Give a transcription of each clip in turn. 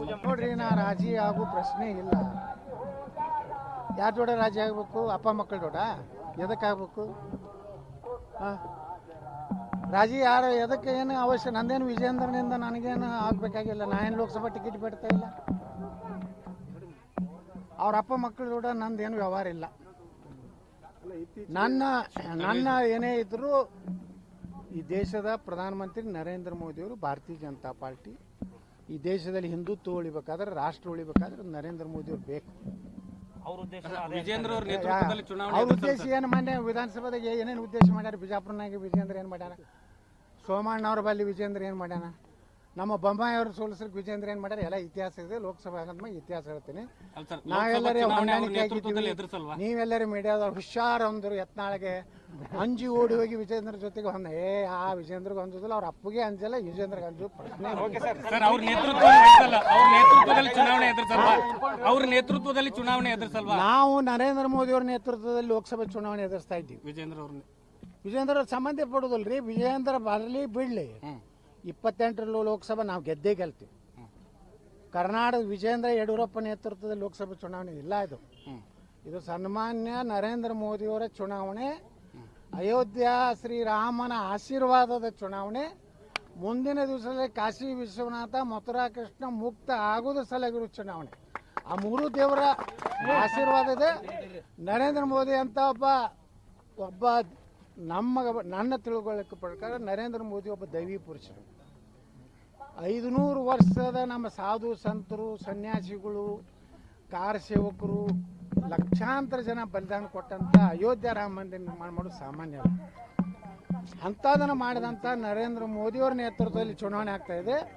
ನೋಡ್ರಿ ನಾ ರಾಜಿ ಆಗೋ ಪ್ರಶ್ನೆ ಇಲ್ಲ. ಯಾರ ಜೋಡ ರಾಜಿ ಆಗ್ಬೇಕು? ಅಪ್ಪ ಮಕ್ಕಳ ಜೋಡ? ಎದಕ್ಕೆ ಆಗ್ಬೇಕು? ಹಾಂ. ರಾಜಿ ಯಾರು ಎದಕ್ಕೆ ಏನು ಅವಶ್ಯ, ನಂದೇನು ವಿಜೇಂದ್ರನಿಂದ ನನಗೇನು ಆಗ್ಬೇಕಾಗಿಲ್ಲ. ನಾ ಏನು ಲೋಕಸಭಾ ಟಿಕೆಟ್ ಬಿಡ್ತಾ ಇಲ್ಲ. ಅವ್ರ ಅಪ್ಪ ಮಕ್ಕಳ ಜೋಡ ನಂದೇನು ವ್ಯವಹಾರ ಇಲ್ಲ. ನನ್ನ ನನ್ನ ಏನೇ ಇದ್ರೂ ಈ ದೇಶದ ಪ್ರಧಾನಮಂತ್ರಿ ನರೇಂದ್ರ ಮೋದಿಯವರು ಭಾರತೀಯ ಜನತಾ ಪಾರ್ಟಿ ಈ ದೇಶದಲ್ಲಿ ಹಿಂದುತ್ವ ಉಳಿಬೇಕಾದ್ರೆ ರಾಷ್ಟ್ರ ಉಳಿಬೇಕಾದ್ರೆ ನರೇಂದ್ರ ಮೋದಿ ಅವ್ರು ಬೇಕು. ಅವ್ರ ಉದ್ದೇಶ ವಿಜೇಂದ್ರ ಅವ್ರ ನೇತೃತ್ವದಲ್ಲಿ ಚುನಾವಣೆ ಅವ್ರ ಉದ್ದೇಶ ಏನು ಮೊನ್ನೆ ವಿಧಾನಸಭಾದಾಗ ಏನೇನು ಉದ್ದೇಶ ಮಾಡ್ಯಾರ? ಬಿಜಾಪುರನಾಗ ವಿಜೇಂದ್ರ ಏನು ಮಾಡ್ಯಾನ ಸೋಮಣ್ಣ ಅವ್ರ ಬಲ್ಲಿ ವಿಜೇಂದ್ರ ಏನು ಮಾಡ್ಯಾನ? ನಮ್ಮ ಬೊಮ್ಮಾಯಿ ಅವ್ರು ಸೋಲಿಸ್ಲಿಕ್ಕೆ ವಿಜೇಂದ್ರ ಏನ್ ಮಾಡ್ಯಾರ? ಎಲ್ಲ ಇತಿಹಾಸ ಇದೆ ಲೋಕಸಭೆ ಆದ್ಮೇಲೆ ಇತಿಹಾಸ ಹೇಳ್ತೀನಿ. ನಾವೆಲ್ಲರೂ ಹೊಂದಾಣಿಕೆ ಆಗಿದ್ದೀವಿ. ಎದುರಿಸಲ್ವಾ? ನೀವೆಲ್ಲರೂ ಮೀಡಿಯಾದವ್ರು ಹುಷಾರ್ ಅಂದ್ರು ಯತ್ನಾಳಿಗೆ. ಅಂಜಿ ಓಡಿ ಹೋಗಿ ವಿಜೇಂದ್ರ ಜೊತೆಗೆ ಹೊಂದ ಏ ಆ ವಿಜೇಂದ್ರಗೆ ಹೊಂದಿದಿಲ್ಲ ಅವ್ರ ಅಪ್ಪಗೆ ಅಂಜಲ್ಲ ವಿಜೇಂದ್ರಗೆ ಅಂಜು ಪ್ರಶ್ನೆ. ಅವ್ರ ನೇತೃತ್ವದಲ್ಲಿ ಚುನಾವಣೆ ಎದುರಿಸಲ್ವಾ? ಅವ್ರ ನೇತೃತ್ವದಲ್ಲಿ ಚುನಾವಣೆ ಎದುರಿಸಲ್ವಾ? ನಾವು ನರೇಂದ್ರ ಮೋದಿ ಅವ್ರ ನೇತೃತ್ವದಲ್ಲಿ ಲೋಕಸಭೆ ಚುನಾವಣೆ ಎದುರಿಸ್ತಾ ಇದ್ದೀವಿ. ವಿಜೇಂದ್ರ ಅವ್ರ ವಿಜೇಂದ್ರ ಅವ್ರ ಸಂಬಂಧ ಪಡೋದಲ್ರಿ ವಿಜೇಂದ್ರ ಬರಲಿ ಬಿಡ್ಲಿ. ಲೋಕಸಭಾ ಲೋಕಸಭೆ ನಾವು ಗೆದ್ದೇ ಗೆಲ್ತೀವಿ. ಕರ್ನಾಟಕ ವಿಜೇಂದ್ರ ಯಡಿಯೂರಪ್ಪ ನೇತೃತ್ವದ ಲೋಕಸಭೆ ಚುನಾವಣೆ ಇಲ್ಲ ಇದು. ಇದು ಸನ್ಮಾನ್ಯ ನರೇಂದ್ರ ಮೋದಿಯವರ ಚುನಾವಣೆ, ಅಯೋಧ್ಯ ಶ್ರೀರಾಮನ ಆಶೀರ್ವಾದದ ಚುನಾವಣೆ, ಮುಂದಿನ ದಿವಸದಲ್ಲಿ ಕಾಶಿ ವಿಶ್ವನಾಥ, ಮಥುರಾ ಕೃಷ್ಣ ಮುಕ್ತ ಆಗುವುದ ಸಲಗಿರೋ ಚುನಾವಣೆ. ಆ ಮೂರು ದೇವರ ಆಶೀರ್ವಾದ ಇದೆ. ನರೇಂದ್ರ ಮೋದಿ ಅಂತ ಒಬ್ಬ ಒಬ್ಬ ನಮ್ಮ ನನ್ನ ತಿಳುವಳಿಕೆ ಪ್ರಕಾರ ನರೇಂದ್ರ ಮೋದಿ ಒಬ್ಬ ದೈವಿ ಪುರುಷರು. ಐದುನೂರು ವರ್ಷದ ನಮ್ಮ ಸಾಧು ಸಂತರು, ಸನ್ಯಾಸಿಗಳು, ಕಾರ ಸೇವಕರು, ಲಕ್ಷಾಂತರ ಜನ ಬಲಿದಾನ ಕೊಟ್ಟಂತ ಅಯೋಧ್ಯ ರಾಮ ಮಂದಿರ ನಿರ್ಮಾಣ ಮಾಡೋದು ಸಾಮಾನ್ಯ. ಅಂಥದನ್ನು ಮಾಡಿದಂಥ ನರೇಂದ್ರ ಮೋದಿಯವರ ನೇತೃತ್ವದಲ್ಲಿ ಚುನಾವಣೆ ಆಗ್ತಾ ಇದೆ.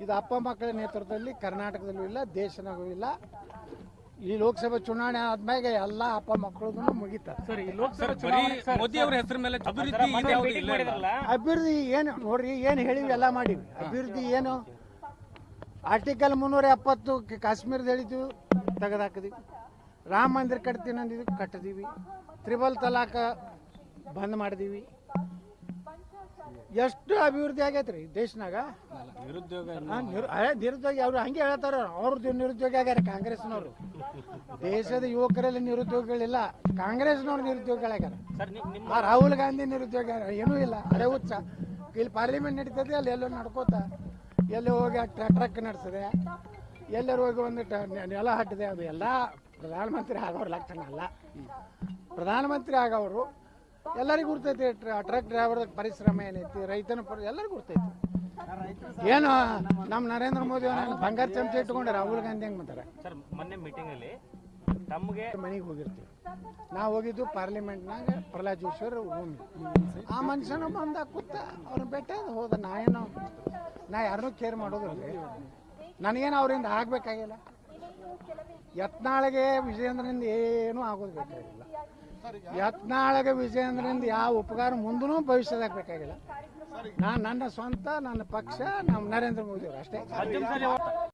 ಇದು ಅಪ್ಪ ಮಕ್ಕಳ ನೇತೃತ್ವದಲ್ಲಿ ಕರ್ನಾಟಕದಲ್ಲೂ ಇಲ್ಲ ದೇಶನಾಗೂ ಇಲ್ಲ. ಈ ಲೋಕಸಭೆ ಚುನಾವಣೆ ಆದ್ಮೇಲೆ ಎಲ್ಲ ಅಪ್ಪ ಮಕ್ಕಳು ಮುಗಿತಾರೆ ಸರ್ ಬರೀ ಮೋದಿ ಅವ್ರ ಹೆಸರ ಮೇಲೆ ಅಭಿವೃದ್ಧಿ ಏನು ನೋಡ್ರಿ ಏನು ಹೇಳಿವಿ ಎಲ್ಲ ಮಾಡಿವಿ ಅಭಿವೃದ್ಧಿ ಏನು? ಆರ್ಟಿಕಲ್ ಮುನ್ನೂರ ಎಪ್ಪತ್ತು ಕಾಶ್ಮೀರದ ಹೇಳಿದ್ವಿ ತೆಗೆದಾಕಿದೀವಿ. ರಾಮ ಮಂದಿರ ಕಟ್ತೀನಿ ಅಂದಿದ್ವಿ ಕಟ್ಟಿದೀವಿ ತ್ರಿಬಲ್ ತಲಾಕ ಬಂದ್ ಮಾಡಿದೀವಿ. ಎಷ್ಟು ಅಭಿವೃದ್ಧಿ ಆಗೈತ್ರಿ ದೇಶನಾಗ. ನಿರುದ್ಯೋಗ ನಿರುದ್ಯೋಗ ಅವ್ರು ಹಂಗೆ ಹೇಳ್ತಾರ ಅವ್ರದ್ದು ನಿರುದ್ಯೋಗಿ ಆಗ್ಯಾರ ಕಾಂಗ್ರೆಸ್ನವರು. ದೇಶದ ಯುವಕರಲ್ಲಿ ನಿರುದ್ಯೋಗಗಳಿಲ್ಲ ಕಾಂಗ್ರೆಸ್ನವ್ರು ನಿರುದ್ಯೋಗಿಗಳಾಗ್ಯಾರ ಆ ರಾಹುಲ್ ಗಾಂಧಿ ನಿರುದ್ಯೋಗ ಏನೂ ಇಲ್ಲ ಅರೆ ಹುಚ್ಚ. ಇಲ್ಲಿ ಪಾರ್ಲಿಮೆಂಟ್ ನಡೀತದೆ ಅಲ್ಲಿ ಎಲ್ಲೋ ನಡ್ಕೋತ ಎಲ್ಲಿ ಹೋಗಿ ಟ್ರಕ್ ನಡೆಸಿದೆ ಎಲ್ಲರೂ ಹೋಗಿ ಒಂದು ನೆಲ ಹಟ್ಟಿದೆ ಅದು ಎಲ್ಲ ಪ್ರಧಾನಮಂತ್ರಿ ಆಗೋರು ಲಕ್ಷಣ ಅಲ್ಲ. ಪ್ರಧಾನಮಂತ್ರಿ ಆಗೋರು ಎಲ್ಲರಿಗೂ ಗುರ್ತೈತಿ ಟ್ರಕ್ ಡ್ರೈವರ್ ಪರಿಶ್ರಮ ಏನೈತಿ ರೈತನ ಪರಿ ಎಲ್ಲರಿಗೂ ಗುರ್ತೈತಿ. ಏನು ನಮ್ಮ ನರೇಂದ್ರ ಮೋದಿ ಅವ್ರನ್ನ ಬಂಗಾರ ಚಮಚ ಇಟ್ಕೊಂಡು ರಾಹುಲ್ ಗಾಂಧಿ ಹೆಂಗ್ ಮಾಡ್ತಾರೆ? ಸರ್ ಮೊನ್ನೆ ಮೀಟಿಂಗ್ ಅಲ್ಲಿ ತಮಗೆ ಮನೆಗೆ ಹೋಗಿರ್ತೀವಿ. ನಾ ಹೋಗಿದ್ದು ಪಾರ್ಲಿಮೆಂಟ್ನಾಗ ಪ್ರಹ್ಲಾದ್ ಜೋಶಿ ಅವ್ರ ರೂಮ್ ಆ ಮನುಷ್ಯನ ಬಂದ ಕೂತ ಅವ್ರನ್ನ ಬೆಟ್ಟ ಹೋದ ನಾ ಏನು ನಾ ಯಾರನ್ನೂ ಕೇರ್ ಮಾಡೋದಿಲ್ಲ. ನನಗೇನು ಅವರಿಂದ ಆಗ್ಬೇಕಾಗಿಲ್ಲ. ಯತ್ನಾಳಿಗೆ ವಿಜಯೇಂದ್ರನಿಂದ ಏನೂ ಆಗೋದು ಬೇಕಾಗಿಲ್ಲ. ಯತ್ನಾಳಿಗೆ ವಿಜಯೇಂದ್ರಿಂದ ಯಾವ ಉಪಕಾರ ಮುಂದೂ ಭವಿಷ್ಯದಾಗ ಬೇಕಾಗಿಲ್ಲ. ನಾನು ನನ್ನ ಸ್ವಂತ, ನನ್ನ ಪಕ್ಷ, ನಮ್ಮ ನರೇಂದ್ರ ಮೋದಿ ಅವರು ಅಷ್ಟೇ.